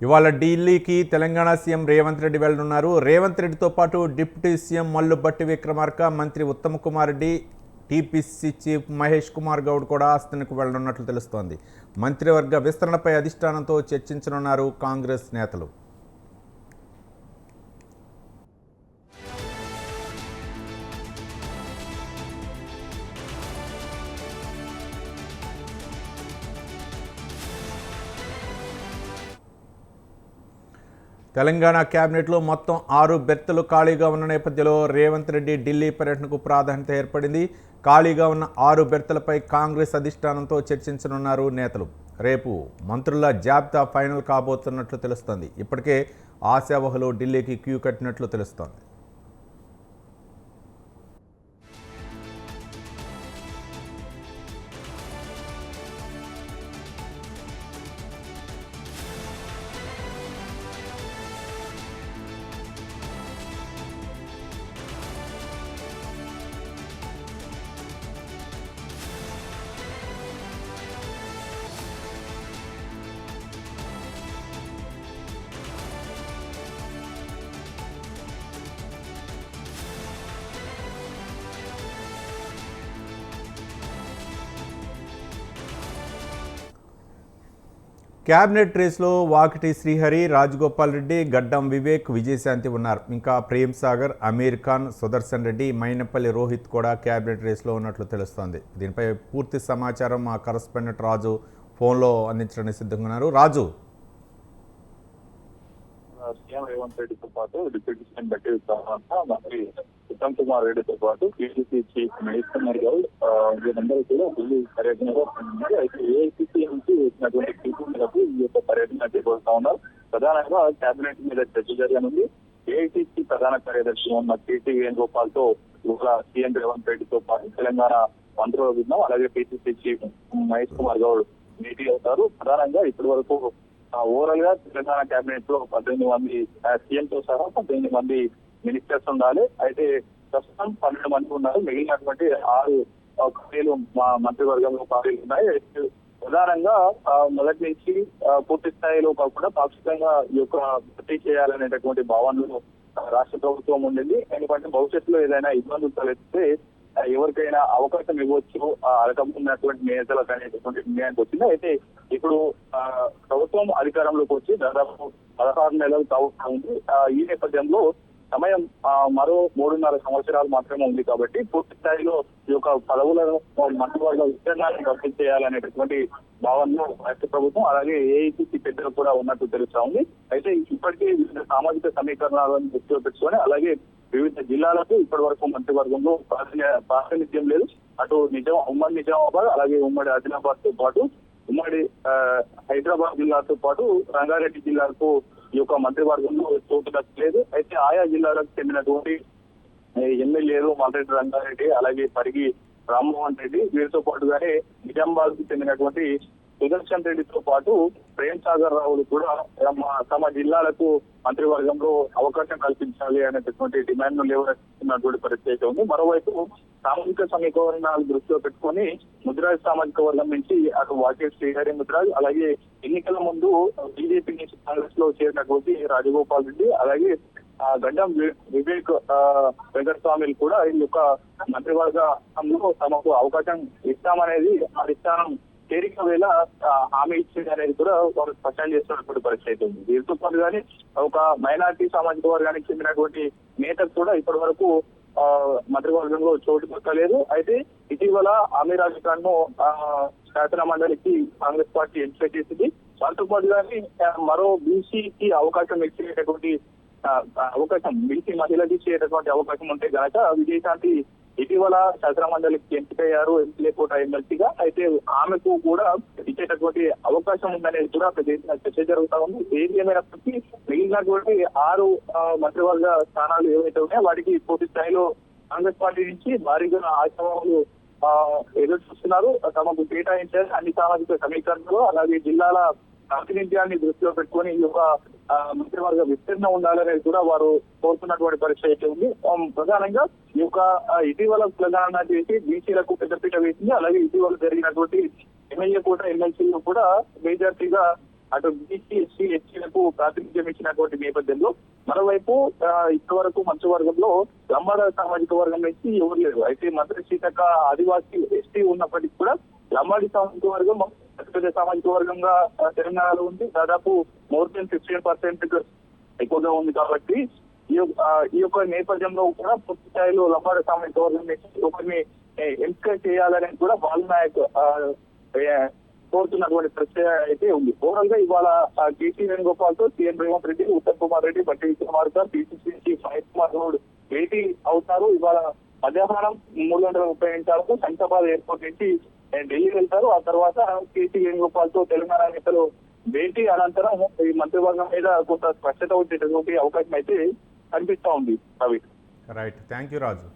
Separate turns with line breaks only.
ఇవాళ ఢిల్లీకి తెలంగాణ సీఎం రేవంత్ రెడ్డి వెళ్ళనున్నారు రేవంత్ రెడ్డితో పాటు డిప్యూటీ సీఎం మల్లు బట్టి విక్రమార్క మంత్రి ఉత్తమ్ కుమార్ రెడ్డి టీపీసీ చీఫ్ మహేష్ కుమార్ గౌడ్ కూడా ఆస్థానకు వెళ్ళనున్నట్లు తెలుస్తోంది. మంత్రివర్గ విస్తరణపై అధిష్టానంతో చర్చించనున్నారు కాంగ్రెస్ నేతలు. తెలంగాణ క్యాబినెట్లో మొత్తం ఆరు బెర్తలు ఖాళీగా ఉన్న నేపథ్యంలో రేవంత్ రెడ్డి ఢిల్లీ పర్యటనకు ప్రాధాన్యత ఏర్పడింది. ఖాళీగా ఉన్న ఆరు బెర్తలపై కాంగ్రెస్ అధిష్టానంతో చర్చించనున్నారు నేతలు. రేపు మంత్రుల జాబితా ఫైనల్ కాబోతున్నట్లు తెలుస్తోంది. ఇప్పటికే ఆశావహులు ఢిల్లీకి క్యూ కట్టినట్లు తెలుస్తోంది. క్యాబినెట్ రేస్లో వాకిటి శ్రీహరి రాజగోపాల్ రెడ్డి గడ్డం వివేక్ విజయశాంతి ఉన్నారు. ఇంకా ప్రేమ్ సాగర్ అమీర్ ఖాన్ సుదర్శన్ రెడ్డి మైనపల్లి రోహిత్ కూడా క్యాబినెట్ రేస్లో ఉన్నట్లు తెలుస్తోంది. దీనిపై పూర్తి సమాచారం మా కరస్పాండెంట్ రాజు ఫోన్లో అందించడానికి సిద్ధంగా ఉన్నారు. రాజు.
సీఎం రేవంత్ రెడ్డితో పాటు డిప్యూటీ సీఎం బట్టి ఉత్తమ్ కుమార్ రెడ్డితో పాటు టీడీసీ చీఫ్ మహేష్ కుమార్ గౌడ్ వీరందరూ కూడా ఢిల్లీ పర్యటనలో ఉన్నారు. అయితే ఏఐసీసీ నుంచి వచ్చినటువంటి పీపీ ఈ యొక్క పర్యటన చేపడుతా ఉన్నారు. ప్రధానంగా కేబినెట్ మీద చర్చ జరగనుంది. ఏఐసీసీ ప్రధాన కార్యదర్శి ఉన్న టీటీ వేణుగోపాల్తో ఇవాళ సీఎం రేవంత్ రెడ్డితో పాటు తెలంగాణ మంత్రులు విన్నాం. అలాగే పీసీసీ చీఫ్ మహేష్ కుమార్ గౌడ్ భేటీ అవుతారు. ప్రధానంగా ఇప్పటి వరకు ఓవరాల్గా తెలంగాణ కేబినెట్లో పద్దెనిమిది మంది సీఎం తో సహా పద్దెనిమిది మంది మినిస్టర్స్ ఉండాలి. అయితే ప్రస్తుతం పన్నెండు మంది ఉన్నారు. మిగిలినటువంటి ఆరు ఖాళీలు మా మంత్రివర్గంలో ఖాళీలు ఉన్నాయి. ప్రధానంగా మొదటి నుంచి పూర్తి స్థాయిలో కాకుండా పాక్షికంగా ఈ యొక్క భర్తీ చేయాలనేటటువంటి భావనలు రాష్ట్ర ప్రభుత్వం ఉండింది. ఎందుకంటే భవిష్యత్తులో ఏదైనా ఇబ్బందులు తలెత్తితే ఎవరికైనా అవకాశం ఇవ్వచ్చు ఆ అడగం ఉన్నటువంటి నేతలకు అనేటటువంటి నిర్ణయానికి వచ్చింది. అయితే ఇప్పుడు ప్రభుత్వం అధికారంలోకి వచ్చి దాదాపు పదహారు నెలలు కావుతా ఉంది. ఈ నేపథ్యంలో సమయం మరో మూడున్నర సంవత్సరాలు మాత్రమే ఉంది కాబట్టి పూర్తి స్థాయిలో ఈ యొక్క పదవులను మంత్రివర్గ విస్తరణాన్ని భర్తీ చేయాలనేటటువంటి భావనలో రాష్ట్ర ప్రభుత్వం అలాగే ఏఐసిసి పెద్దలు కూడా ఉన్నట్టు తెలుస్తా ఉంది. అయితే ఇప్పటికీ వివిధ సామాజిక సమీకరణాలను దృష్టిలో పెట్టుకొని అలాగే వివిధ జిల్లాలకు ఇప్పటి వరకు మంత్రివర్గంలో ప్రాతిని- ప్రాతినిధ్యం లేదు. అటు నిజాం ఉమ్మడి నిజామాబాద్ అలాగే ఉమ్మడి ఆదిలాబాద్తో పాటు ఉమ్మడి హైదరాబాద్ జిల్లాతో పాటు రంగారెడ్డి జిల్లాకు యొక్క మంత్రివర్గంలో చోటు దక్కలేదు అయితే ఆయా జిల్లాలకు చెందినటువంటి ఎమ్మెల్యేలు మల్రెడ్డి రంగారెడ్డి అలాగే పరిగి రామ్మోహన్ రెడ్డి వీరితో పాటుగానే నిజామాబాద్కు చెందినటువంటి సుదర్శన్ రెడ్డితో పాటు ప్రేమ్ సాగర్ రావులు కూడా తమ తమ జిల్లాలకు మంత్రివర్గంలో అవకాశం కల్పించాలి అనేటటువంటి డిమాండ్ను లేవనెత్తున్నటువంటి పరిస్థితి ఉంది. మరోవైపు సామూహిక సమీకరణాలు దృష్టిలో పెట్టుకొని ముద్రాజ్ సామాజిక వర్గం నుంచి అటు వాకే శ్రీహరి ముద్రాజ్ అలాగే ఎన్నికల ముందు బీజేపీ నుంచి కాంగ్రెస్లో చేరినటువంటి రాజగోపాల్ రెడ్డి అలాగే ఆ గడ్డం వివేక్ వెంకటస్వామిలు కూడా ఈ యొక్క మంత్రివర్గంలో తమకు అవకాశం ఇస్తామనేది ఆ అధిష్టానం చేరిక వేళ హామీ ఇచ్చింది అనేది కూడా వారు స్పష్టం చేస్తున్నటువంటి పరిస్థితి ఉంది. దీంతో పాటు కానీ ఒక మైనార్టీ సామాజిక వర్గానికి చెందినటువంటి నేతకు కూడా ఇప్పటి వరకు మంత్రివర్గంలో చోటు దక్కలేదు అయితే ఇటీవల ఆమె అలీ ను ఆ, శాసన మండలికి కాంగ్రెస్ పార్టీ ఎంపిక చేసింది. దాంతో పాటుగానే ఆ, మరో బీసీకి అవకాశం ఇచ్చేటటువంటి అవకాశం బీసీ మహిళకి ఇచ్చేటటువంటి అవకాశం ఉంటే గనక విజయశాంతి ఇటీవల శాసనమండలికి ఎంపికయ్యారు ఎంపీలే కోట ఎమ్మెల్సీగా. అయితే ఆమెకు కూడా ఇచ్చేటటువంటి అవకాశం ఉందనేది కూడా పెద్ద చర్చ జరుగుతా ఉంది. ఏది ఏమైనప్పటికీ మిగిలినటువంటి ఆరు మంత్రివర్గ స్థానాలు ఏవైతే ఉన్నాయో వాటికి పూర్తి స్థాయిలో కాంగ్రెస్ పార్టీ నుంచి భారీగా ఆశావాహులు ఎదురు చూస్తున్నారు. తమకు కేటాయించారు అన్ని సామాజిక సమీకరణలు అలాగే జిల్లాల ప్రాతినిధ్యాన్ని దృష్టిలో పెట్టుకొని ఈ యొక్క మంత్రివర్గ విస్తరణ ఉండాలనేది కూడా వారు కోరుతున్నటువంటి పరీక్ష అయితే ఉంది. ప్రధానంగా ఈ యొక్క ఇటీవల తెలంగాణ చేసి బీసీలకు పెద్దపీట వేసింది. అలాగే ఇటీవల జరిగినటువంటి ఎమ్మెల్యే కూడా ఎమ్మెల్సీలు కూడా మెజార్టీగా అటు బీసీ ఎస్సీ ఎస్టీలకు ప్రాతినిధ్యం ఇచ్చినటువంటి నేపథ్యంలో మరోవైపు ఇంతవరకు మంత్రివర్గంలో లంబాడ సామాజిక వర్గం నుంచి ఎవరు లేరు. అయితే మంత్రి సీతక్క ఆదివాసీ ఎస్టీ ఉన్నప్పటికీ కూడా లంబాడి సామాజిక వర్గం అతిపెద్ద సామాజిక వర్గంగా తెలంగాణలో ఉంది. దాదాపు మోర్ దెన్ ఫిఫ్టీన్ పర్సెంట్ ఎక్కువగా ఉంది కాబట్టి ఈ యొక్క- నేపథ్యంలో కూడా పూర్తి స్థాయిలో లంబాడ సామాజిక వర్గం ఒకరిని ఎంపిక చేయాలని కూడా బాల్ నాయక్ కోరుతున్నటువంటి ప్రశ్న అయితే ఉంది. ఓవరాల్గా ఇవాళ KC వేణుగోపాల్తో CM Revanth Reddy Uttam Kumar Reddy Bhatti Vikramarka PCC chief Mahesh Kumar Goud భేటీ అవుతారు. ఇవాళ మధ్యాహ్నం మూడు గంటల ముప్పై నిమిషాలకు శంఖాబాద్ ఎయిర్పోర్ట్ నుంచి ఢిల్లీ వెళ్తారు ఆ తర్వాత కేసీ వేణుగోపాల్తో తెలంగాణ నేతలు భేటీ అనంతరం ఈ మంత్రివర్గం మీద కొంత స్పష్టత వచ్చేటటువంటి అవకాశం అయితే కనిపిస్తా ఉంది Ravi
right thank you Raju